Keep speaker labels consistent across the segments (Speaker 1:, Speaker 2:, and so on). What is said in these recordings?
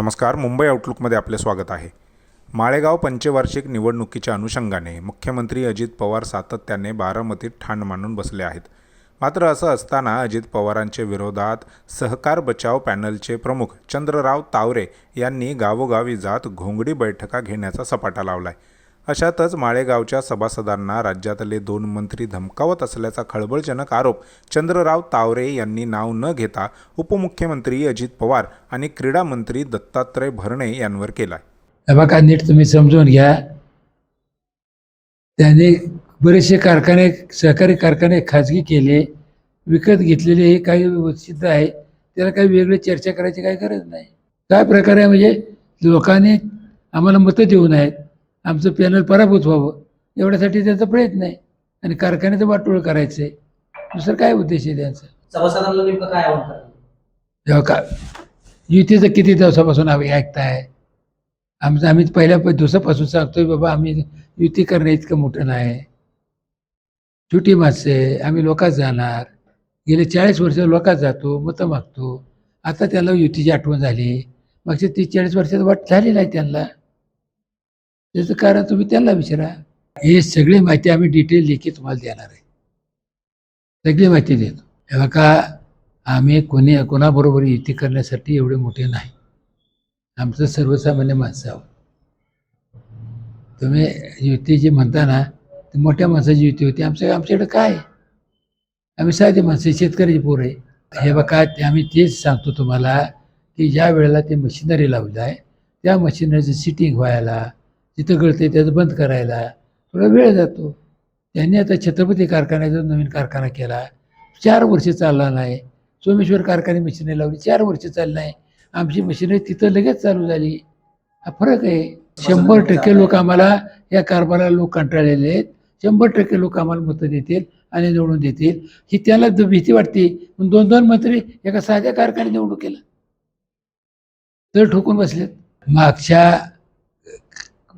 Speaker 1: नमस्कार मुंबई आउटलुकमध्ये आपले स्वागत आहे. माळेगाव पंचवार्षिक निवडणुकीच्या अनुषंगाने मुख्यमंत्री अजित पवार सातत्याने बारामतीत ठाण मांडून बसले आहेत. मात्र असं असताना अजित पवारांच्या विरोधात सहकार बचाव पॅनलचे प्रमुख चंद्रराव तावरे यांनी गावोगावी जात घोंगडी बैठका घेण्याचा सपाटा लावलाय. अशातच माळेगावच्या सभासदांना राज्यातले दोन मंत्री धमकावत असल्याचा खळबळजनक आरोप चंद्रराव तावरे यांनी नाव न घेता उपमुख्यमंत्री अजित पवार आणि क्रीडा मंत्री दत्तात्रय भरणे यांवर केला
Speaker 2: हे नीट तुम्ही समजून घ्या. त्याने बरेचसे कारखाने सहकारी कारखाने खाजगी केले विकत घेतलेले हे काही सिद्ध आहे. त्याला काही वेगळी चर्चा करायची काही गरज नाही. काय प्रकारे म्हणजे लोकांनी आम्हाला मतं देऊ नयेत. आमचं पॅनल पराभूत व्हावं. एवढ्यासाठी त्यांचा प्रयत्न आहे. आणि कारखान्याचं वाटोळ करायचं आहे दुसरं काय उद्देश आहे त्यांचा?
Speaker 3: सभासदांना नेमकं काय आव्हान
Speaker 2: जेव्हा का युतीचं किती दिवसापासून आम्ही ऐकताय. आमचं आम्ही पहिल्या प- दिवसापासून सांगतोय बाबा आम्ही युती करणं इतकं मोठं नाही. छोटी माणसं आहे आम्ही लोकात जाणार. गेले चाळीस वर्ष लोकात जातो मतं मागतो. आता त्याला युतीची आठवण झाली. मागच्या तीस चाळीस वर्षात वाट झाली नाही त्यांना. त्याचं कारण तुम्ही त्यांना विचारा. हे सगळी माहिती आम्ही डिटेल लेखी तुम्हाला देणार आहे. सगळी माहिती देतो. हे का आम्ही कोणी कोणाबरोबर युती करण्यासाठी एवढे मोठे नाही. आमचं सर्वसामान्य माणसं आहोत. तुम्ही युती जी म्हणता ना ती मोठ्या माणसाची युती होती. आमच्या आमच्याकडे काय? आहे? आम्ही साधे माणसं शेतकऱ्याची पोरं आहे. हे बघा ते आम्ही तेच सांगतो तुम्हाला की ज्या वेळेला ते मशिनरी लावलं आहे त्या मशिनरीचं सिटिंग व्हायला जिथं गळते त्याचं बंद करायला. थोडा वेळ जातो. त्यांनी आता छत्रपती कारखान्याचा नवीन कारखाना केला. चार वर्ष चालला नाही. सोमेश्वर कारखाने मशिनरी लावली. चार वर्ष चालली नाही. आमची मशिनरी तिथं लगेच चालू झाली. हा फरक आहे. शंभर टक्के लोक आम्हाला या कारभाराला लोक कंटाळलेले आहेत. शंभर टक्के लोक आम्हाला मतं देतील आणि निवडून देतील. ही त्याला भीती वाटते. पण दोन दोन मंत्री एका साध्या कारखान्यात निवडणूक केला. तर ठोकून बसलेत. मागच्या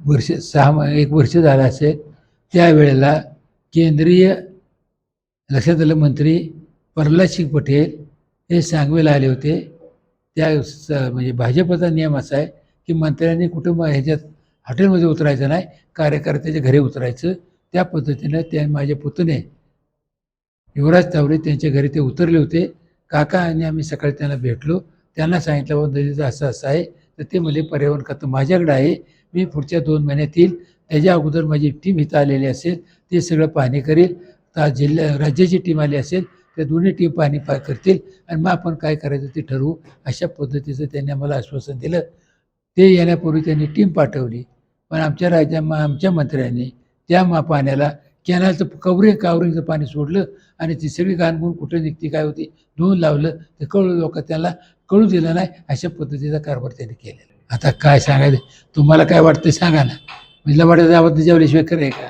Speaker 2: वर्ष सहा एक वर्ष झालं असेल त्यावेळेला केंद्रीय लक्षात आलं मंत्री प्रल्हाद सिंग पटेल हे सांगवेला आले होते. त्या स म्हणजे भाजपचा नियम असा आहे की मंत्र्यांनी कुटुंब ह्याच्यात हॉटेलमध्ये उतरायचं नाही कार्यकर्त्याच्या घरी उतरायचं. त्या पद्धतीनं त्या माझ्या पुतणे युवराज तावरे त्यांच्या घरी ते उतरले होते. काका आणि आम्ही सकाळी त्यांना भेटलो. त्यांना सांगितलं बाबा नदीचं असं असं आहे तर ते म्हणजे पर्यावरण खातं माझ्याकडे आहे. मी पुढच्या दोन महिन्यात येईल त्याच्या अगोदर माझी टीम इथं आलेली असेल ते सगळं पाहणी करेल. त्या जिल्ह्या राज्याची टीम आली असेल त्या दोन्ही टीम पाहणी पा करतील. आणि मग आपण काय करायचं ते ठरवू अशा पद्धतीचं त्यांनी आम्हाला आश्वासन दिलं. ते येण्यापूर्वी त्यांनी टीम पाठवली. पण आमच्या राज्या आमच्या मंत्र्यांनी त्या मा पाण्याला कॅनलचं कवरिंग कावरिंगचं पाणी सोडलं आणि ती सगळी घाणगुण कुठं निघती काय होती धुवून लावलं. ते कळू लोक त्याला कळू दिलं नाही अशा पद्धतीचा कारभार त्यांनी केलेला आता काय सांगायचं? तुम्हाला काय वाटतं सांगा ना. मला वाटतं त्याबद्दल जेवल्याशिवाय खरं आहे का?